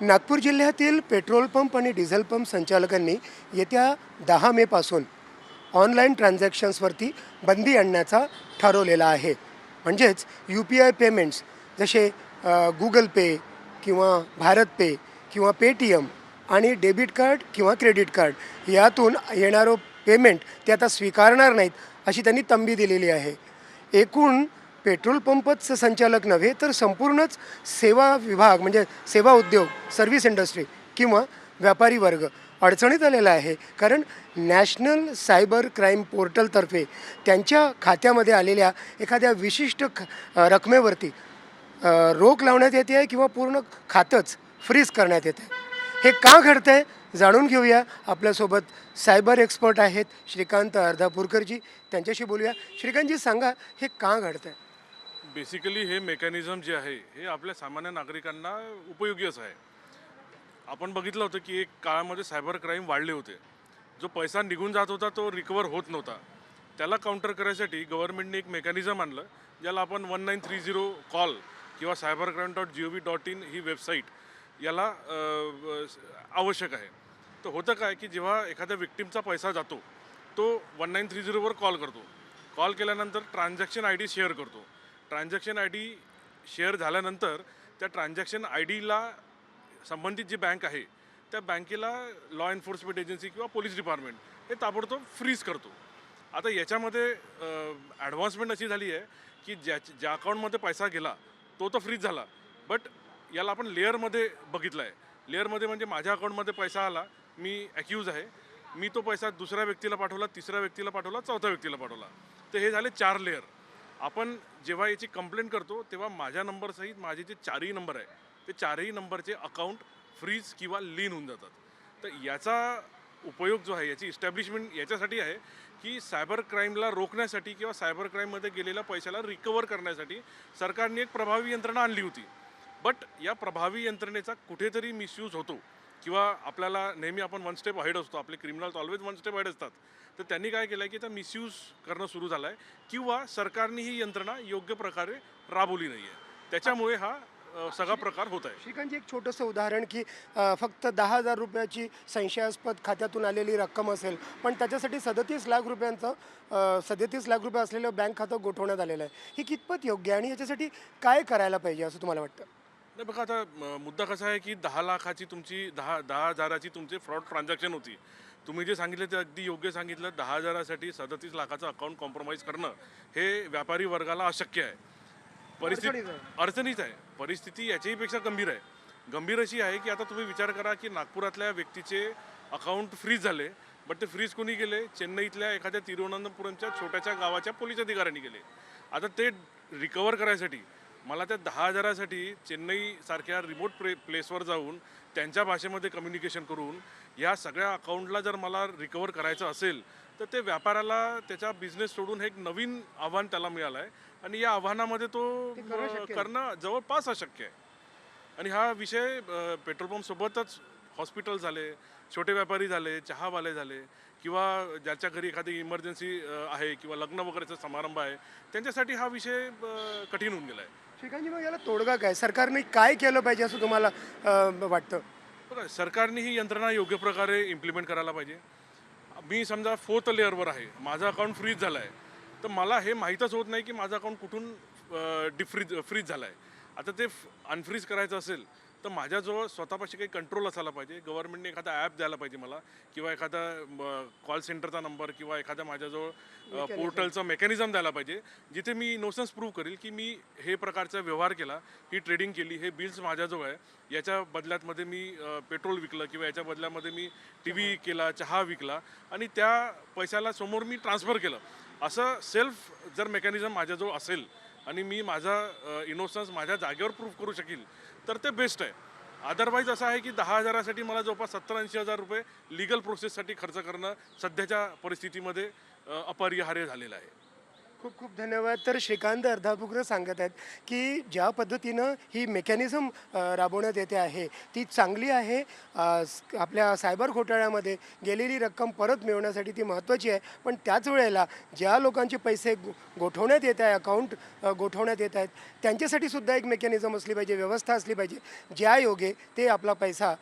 नागपूर जिल्ह्यातील petrol pump आणि diesel pump संचालकांनी येत्या दहा मेपासून ऑनलाईन ट्रान्झॅक्शन्सवरती बंदी आणण्याचा ठरवलेला आहे. म्हणजेच यू पी आय पेमेंट्स जसे गुगल पे किंवा भारत पे किंवा पेटीएम आणि डेबिट कार्ड किंवा क्रेडिट कार्ड यातून येणारं पेमेंट ते आता स्वीकारणार नाहीत अशी त्यांनी तंबी दिलेली आहे. एकूण पेट्रोल पंपच संचालक नव्हे तर संपूर्णच सेवा विभाग म्हणजे सेवा उद्योग सर्व्हिस इंडस्ट्री किंवा व्यापारी वर्ग अडचणीत आलेला आहे. कारण नॅशनल सायबर क्राईम पोर्टलतर्फे त्यांच्या खात्यामध्ये आलेल्या एखाद्या विशिष्ट ख रकमेवरती रोख लावण्यात येते आहे किंवा पूर्ण खातंच फ्रीज करण्यात येते हे का घडतं आहे जाणून घेऊया. आपल्यासोबत सायबर एक्सपर्ट आहेत श्रीकांत अर्धापूरकरजी. त्यांच्याशी बोलूया. श्रीकांतजी सांगा हे का घडतं आहे बेसिकली हे मेकॅनिझम जे आहे हे आपल्या सामान्य नागरिकांना उपयोगीच आहे. आपण बघितलं होतं की एक काळामध्ये सायबर क्राईम वाढले होते. जो पैसा निघून जात होता तो रिकवर होत नव्हता. त्याला काउंटर करायसाठी गव्हर्नमेंटने एक मेकॅनिझम आणलं ज्याला आपण one nine three zero call किंवा cyber crime dot G O V dot in he website याला आवश्यक आहे. तर होतं काय की जेव्हा एखाद्या विक्टीमचा पैसा जातो तो वन नाईन थ्री झिरोवर कॉल करतो. कॉल केल्यानंतर ट्रान्झॅक्शन आय डी शेअर करतो. ट्रान्झॅक्शन आय डी शेअर झाल्यानंतर त्या ट्रान्झॅक्शन आय डीला संबंधित जी बँक आहे त्या बँकेला लॉ एन्फोर्समेंट एजन्सी किंवा पोलीस डिपार्टमेंट हे ताबडतोब फ्रीज करतो. आता याच्यामध्ये ॲडव्हान्समेंट अशी झाली आहे की ज्या ज्या अकाउंटमध्ये पैसा गेला तो तर फ्रीज झाला. बट याला आपण लेअरमध्ये बघितलं आहे लेअरमध्ये म्हणजे माझ्या अकाउंटमध्ये पैसा आला मी ॲक्यूज आहे. मी तो पैसा दुसऱ्या व्यक्तीला पाठवला तिसऱ्या व्यक्तीला पाठवला चौथ्या व्यक्तीला पाठवला. तर हे झाले चार लेअर आपण जेव्हा याची कंप्लेंट करतो तेव्हा माझ्या नंबरसहित माझे जे चारही नंबर आहे ते चारही नंबरचे अकाउंट फ्रीज किंवा लीन होऊन जातात. तर याचा उपयोग जो आहे याची इस्टॅब्लिशमेंट याच्यासाठी आहे की सायबर क्राईमला रोखण्यासाठी किंवा सायबर क्राईममध्ये गेलेल्या पैशाला रिकवर करण्यासाठी सरकारने एक प्रभावी यंत्रणा आणली होती. बट या प्रभावी यंत्रणेचा कुठेतरी मिसयूज होतो. किंवा आपल्याला नेहमी आपण वन स्टेप अहेड असतो आपले criminals always one step ahead असतात. तर त्यांनी काय केलं आहे की त्या मिसयूज करणं सुरू झालं आहे किंवा सरकारने ही यंत्रणा योग्य प्रकारे राबवली नाही आहे त्याच्यामुळे हा सगळा प्रकार होत आहे. श्रीकांतजी एक छोटंसं उदाहरण की अ, फक्त दहा हजार रुपयाची संशयास्पद खात्यातून आलेली रक्कम असेल पण त्याच्यासाठी सदतीस लाख रुपयांचं सदतीस लाख रुपये असलेलं बँक खातं गोठवण्यात आलेलं आहे. हे कितपत योग्य आहे आणि याच्यासाठी काय करायला पाहिजे असं तुम्हाला वाटतं? नाही बघा आता मुद्दा कसा आहे की दहा लाखाची तुमची दहा दहा हजाराची तुमची फ्रॉड ट्रान्झॅक्शन होती. तुम्ही जे सांगितलं ते अगदी योग्य सांगितलं. दहा हजारासाठी सदतीस लाखाचं अकाउंट कॉम्प्रोमाइज करणं हे व्यापारी वर्गाला अशक्य आहे. परिस्थिती अडचणीचं आहे. परिस्थिती याच्याही पेक्षा गंभीर आहे. गंभीर अशी आहे की आता तुम्ही विचार करा की नागपुरातल्या व्यक्तीचे अकाउंट फ्रीज झाले बट ते फ्रीज कोणी गेले चेन्नईतल्या एखाद्या तिरुवनंतपुरमच्या छोट्याशा गावाच्या पोलीस अधिकाऱ्यांनी गेले आता ते रिकवर करायसाठी मला त्या दहा हजारासाठी चेन्नईसारख्या रिमोट प्ले प्लेसवर जाऊन त्यांच्या भाषेमध्ये कम्युनिकेशन करून या सगळ्या अकाउंटला जर मला रिकवर करायचं असेल तर ते व्यापाराला त्याचा बिझनेस सोडून हे एक नवीन आव्हान त्याला मिळालं आहे आणि या आव्हानामध्ये तो करणं जवळपास अशक्य आहे. आणि हा विषय पेट्रोल पंप सोबतच हॉस्पिटल झाले छोटे व्यापारी झाले चहावाले झाले किंवा ज्याच्या घरी एखादी इमर्जन्सी आहे किंवा लग्न वगैरेचा समारंभ आहे त्यांच्यासाठी हा विषय कठीण होऊन गेला आहे श्रीकांतजी मग याला तोडगा काय? सरकारने काय केलं पाहिजे असं तुम्हाला वाटतं? बघा सरकारने ही यंत्रणा योग्य प्रकारे इम्प्लिमेंट करायला पाहिजे. मी समजा फोर्थ लेअरवर आहे. माझं अकाउंट फ्रीज झालं आहे तर मला हे माहीतच होत नाही की माझं अकाउंट कुठून डिफ्रीज फ्रीज झालं आहे आता ते अनफ्रीज करायचं असेल तर माझ्याजवळ स्वतःपाशी काही कंट्रोल असायला पाहिजे. गव्हर्नमेंटने एखादा ॲप द्यायला पाहिजे मला किंवा एखादा कॉल सेंटरचा नंबर किंवा एखादा माझ्याजवळ पोर्टलचं मेकॅनिझम द्यायला पाहिजे जिथे मी इनोसन्स प्रूव्ह करेल की मी हे प्रकारचा व्यवहार केला ही ट्रेडिंग केली हे बिल्स माझ्याजवळ आहे. याच्या बदल्यातमध्ये मी पेट्रोल विकलं किंवा याच्या बदल्यामध्ये मी टी व्ही केला चहा विकला आणि त्या पैशाला समोर मी ट्रान्सफर केलं. असं सेल्फ जर मेकॅनिझम माझ्याजवळ असेल आणि मी माझा इनोसन्स माझ्या जागेवर प्रूफ करू शकेल तर ते बेस्ट आहे. अदरवाईज असं आहे की दहा हजारासाठी मला जवळपास सत्तर ऐंशी हजार रुपये लिगल प्रोसेससाठी खर्च करणं सध्याच्या परिस्थितीमध्ये अपरिहार्य झालेलं आहे. खूप खूप धन्यवाद. तर श्रीकांत अर्धापुग्र सांगत आहेत की ज्या पद्धतीनं ही मेकॅनिझम राबवण्यात येते आहे ती चांगली आहे. आपल्या सायबर घोटाळ्यामध्ये गेलेली रक्कम परत मिळवण्यासाठी ती महत्त्वाची आहे. पण त्याच वेळेला ज्या लोकांचे पैसे गो- गोठवण्यात येत आहे अकाउंट गोठवण्यात येत आहेत त्यांच्यासाठी सुद्धा एक मेकॅनिझम असली पाहिजे व्यवस्था असली पाहिजे ज्या योगे ते आपला पैसा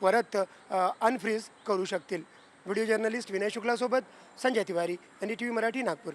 परत अनफ्रीज करू शकतील. Video journalist Vinay शुक्लासोबत Sanjay Tiwari N T V Marathi Nagpur.